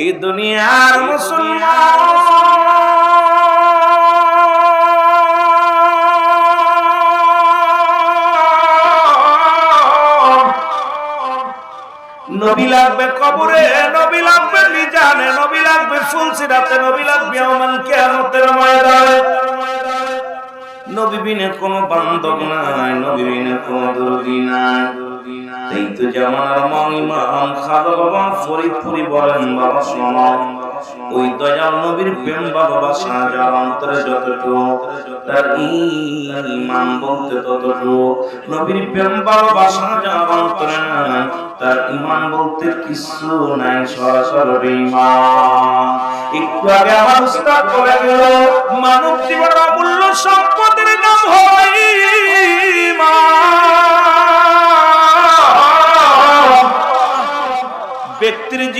এই দুনিয়ার মুসলমান। নবী লাগবে কবরে, নবী লাগবে মিজানে, নবী লাগবে ফুলসিরাতে নবী লাগবে আমার কিয়ামতের ময়দানে। নবী বিনে কোনো বান্ধব নাই, নবী বিনে কোনো দরদি নাই। এই তো জামানার মা ইমাম খাদা বাবা ফরিদপুরি বলেন, বাবা ওই দয়াল নবীর প্রেম বাবা অন্তরে যতটুকু, তার ইমান বলতে ততটুকু নবীর প্রেম বাবা অন্তরে তার ইমান বলতে কিছু নাই, সরাসরি ইমান একটু আগে আমার উস্তাদ বলে গেল, মানব জীবনের সম্পদের নাম হয়।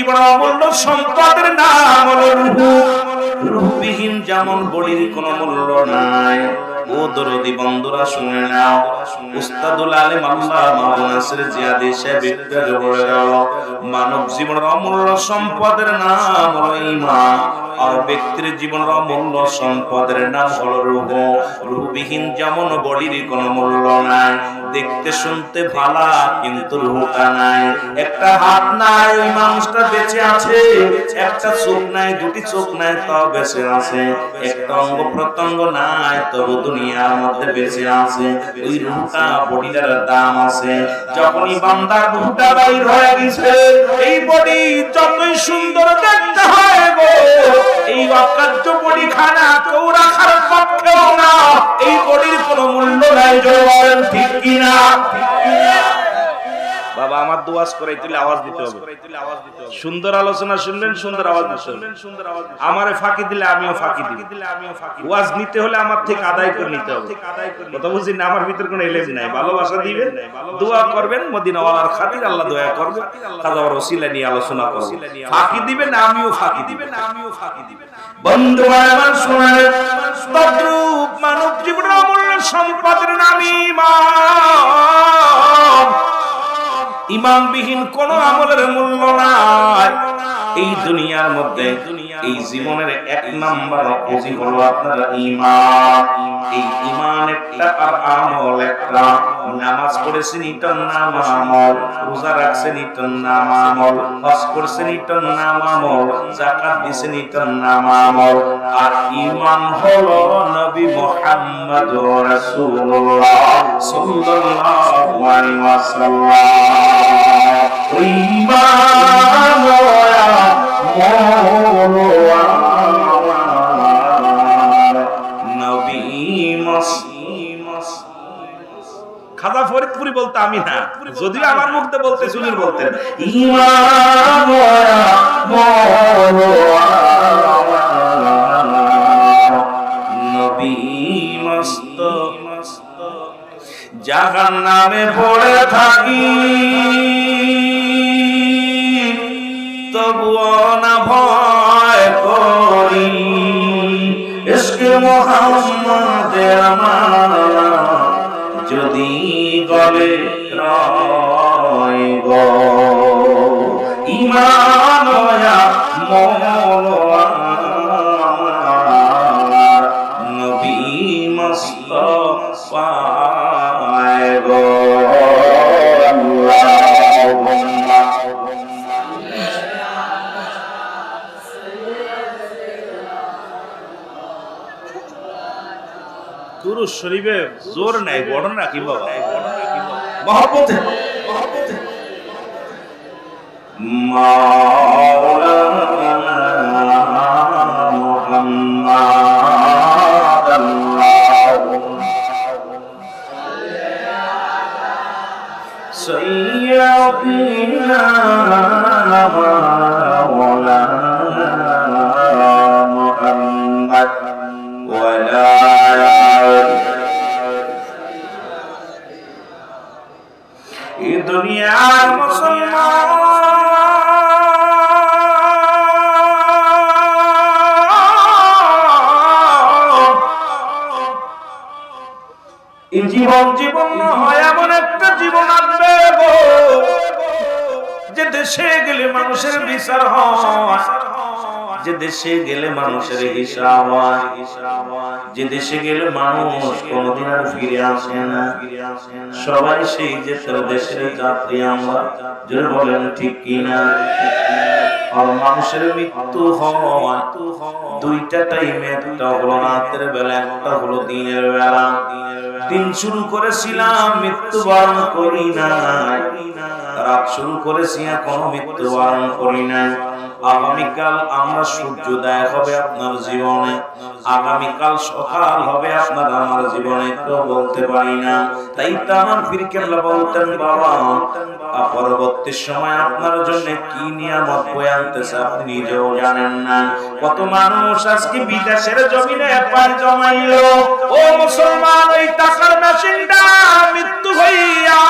ব্যক্তির জীবন অমূল্য সম্পদের নাম রূহবিহীন যেমন বডির কোনো মূল্য নাই। ও দরদি বন্ধুরা শুনে নাও। উস্তাদুল আলিম আল্লাহ নাসির জিয়াদি সাহেব একটু বলে মানব জীবনের অমূল্য সম্পদের নাম হলো আর ব্যক্তির জীবনের অমূল্য সম্পদের নাম হলো রূহ। যেমন বডির কোনো মূল্য নাই। দেখতে শুনতে ভালা, কিন্তু রূহটা নাই। একটা হাত নাই, ওই মানুষটা বেঁচে আছে। একটা চোখ নাই, দুটি চোখ নাই, তাও বেঁচে আছে। একটা অঙ্গ প্রত্যঙ্গ নাই, তবু দুনিয়ার মধ্যে বেঁচে আছে। ওই রূহটা, বডিটার দাম আছে। যখনই বান্দার রূহটা বাইর হয়ে গেছে, এই বডি যতই সুন্দর দেখতে অকার্য বডি খানা কেউ রাখার পক্ষেও না। এই বডির কোনো মূল্য নাই জয় বলেন ঠিক কিনা? বাবা, আমার দোয়াজ করে তুলে আওয়াজ দিতে হবে। সুন্দর আলোচনা শুনলেন, সুন্দর আওয়াজ শুনলেন সুন্দর আওয়াজ আমারে ফাঁকি দিলে আমিও ফাঁকি দিই। ওয়াজ নিতে হলে আমার থেকে আদায় করে নিতে হবে। কথা বুঝি না, আমার ভিতর কোনো এলেম নাই। ভালোবাসা দিবেন, দোয়া করবেন, মদিনাওয়ালার খাতির, আল্লাহ দয়া করবে খাজা ওসিলা নিয়ে আলোচনা করবে ফাঁকি দিবেন, আমিও ফাঁকি দিবেন। আমিও ফাঁকি দিবেন বন্ধু আমার শোনালে তদ্রূপ মানব জীবনের অমূল্য সম্পদের নাম ইমান। ইমানবিহীন কোন আমলের মূল্য নাই। এই দুনিয়ার মধ্যে, এই জীবনের এক নাম্বার পুঁজি হলো আপনার ইমান। এই ইমান একটা আর আমল, একটা নামাজ পড়েছেন ইটন নাম আমল। রোজা রাখছেন ইটন নাম আমল। হজ করছেন ইটন নাম আমল। জাকাত দিছেন ইটন নাম আমল। আর ইমান হলো নবী মুহাম্মদ রাসূলুল্লাহ সাল্লাল্লাহু আলাইহি ওয়াসাল্লাম। ওই ইমান আমি না। যদিও আমার মুখতে বলতে সুনীল বলতেন। মস্ত জাহান নামে পড়ে থাকি। তবুও না ভয় করি। ইশকে মোহাম্মদ আমার গলে রয় গো। ইমান মৌলা নবী গো। আল্লাহুম্মা দুরুদ শরীফে জোর নাই, বড় না বাবা? মহব্বতে মাওলানা জীবন হয়, এমন একটা জীবন আসবে গো, যে দেশে গেলে মানুষের বিচার হয়, যে দেশে গেলে মানুষের হিসাব যে দেশে গেলে মানুষ কোনদিন আর ফিরে আসে না। সবাই সেই যে তার দেশের যাত্রী আমরা বলেন ঠিক কিনা। মানুষের মৃত্যু হয়। দুইটা টাইমে একটা হলো রাতের বেলা, একটা হলো দিনের বেলা। দিন শুরু করেছিলাম, মৃত্যুবরণ করি না রাত শুরু করেছি, এখনও মৃত্যুবরণ করি নাই। আগামীকাল আমরা সূর্যোদয় হবে আপনার জীবনে। আগামীকাল সকাল হবে আপনার আমার জীবনে তো বলতে পারি না। তাই তো আমার ফিরকেল্লা বলতেন, বাবা পরবর্তী সময় আপনার জন্য কি নিয়ামত বয়ে আনতেছে আপনি নিজেও জানেন না। কত মানুষ আজকে বিদেশের জমিনে পানি জমাইলো। ও মুসলমান, ওই টাকার মেশিনটা মৃত্যু হইয়া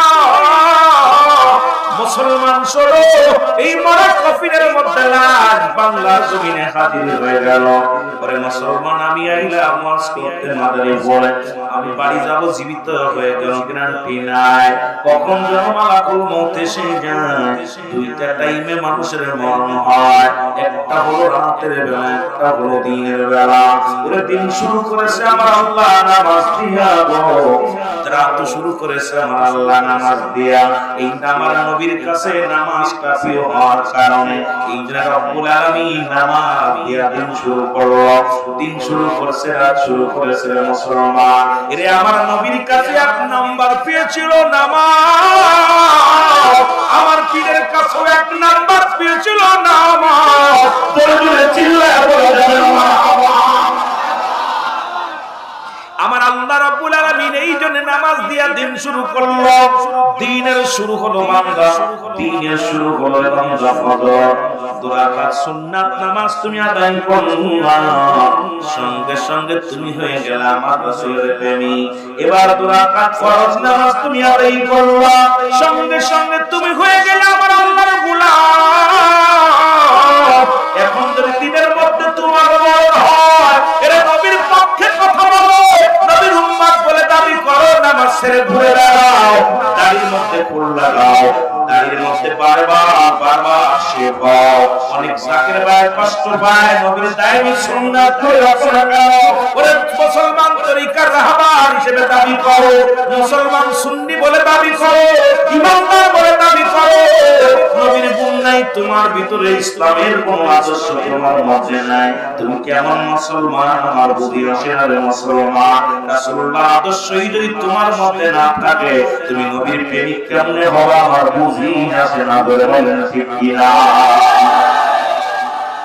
মুসলমান সরো এই মরা কফিনের মধ্যে লাশ বাংলার জমিনে হাজির হয়ে গেল। পরে মুসলমান, আমি আইলাম, ওয়াজ করতে মাদারে বলে, আমি বাড়ি যাব, জীবিত হয়ে গেল গ্যারান্টি নাই। কখন যেন মালাকুল মৌত এসে যায়। দুইটা টাইমে মানুষের মরণ হয়। একটা হলো রাতের বেলা, একটা হলো দিনের বেলা। ওরে দিন শুরু করেছে আমার আল্লাহ, নামাজ দিয়া রাত শুরু করেছে আমার আল্লাহ, নামাজ দিয়া। এই আমার নবীর কাছে নামাজটা প্রিয় হওয়ার কারণে জন্য রব্বুল আলামিন নামাজ দিয়া দিন শুরু করল। দিন শুরু করেছে, রাত শুরু করেছে মুসলমান। এরে আমার নবীর কাছে এক নাম্বার পেয়েছিল নামাজ। আমার পীরের কাছেও এক নাম্বার পেয়েছিল নামাজ। জোরে জোরে চিল্লায় বলে আমার আল্লাহ রাব্বুল আলামিন এই জন্য নামাজ দিয়া দিন শুরু করল। শুরু হলো বান্দা দিনের শুরু হলো এবং দুই সুন্নাত, নামাজ তুমি আদায় সঙ্গে সঙ্গে তুমি হয়ে গেলে আমার রাসূলের প্রেমী। এবার ফরজ নামাজ তুমি আদায় করলা সঙ্গে সঙ্গে তুমি হয়ে গেলে আমার আল্লাহর গোলাম। ছেড়ে ঘুরে দাঁড়াও তারই মধ্যে ফুল লাগাও। মধ্যে অনেক ভাই কষ্ট নবীর সুন্নাত ধরে রচনা করো ওরে মুসলমান তরিকার হিসেবে দাবি করো? মুসলমান সুন্নি বলে দাবি করো? ইমানদার বলে দাবি করো? নবীর গুণ নাই, তোমার ভিতরে ইসলামের কোন আদর্শ তোমার মধ্যে নাই। তুমি কেমন মুসলমান? আমার বুদ্ধি আসে না রে মুসলমান। রাসূলুল্লাহ আদর্শই যদি তোমার মধ্যে না থাকে, তুমি নবীর প্রেমিক কেমনে হবা? আমার বুঝি বলেন ঠিক কিনা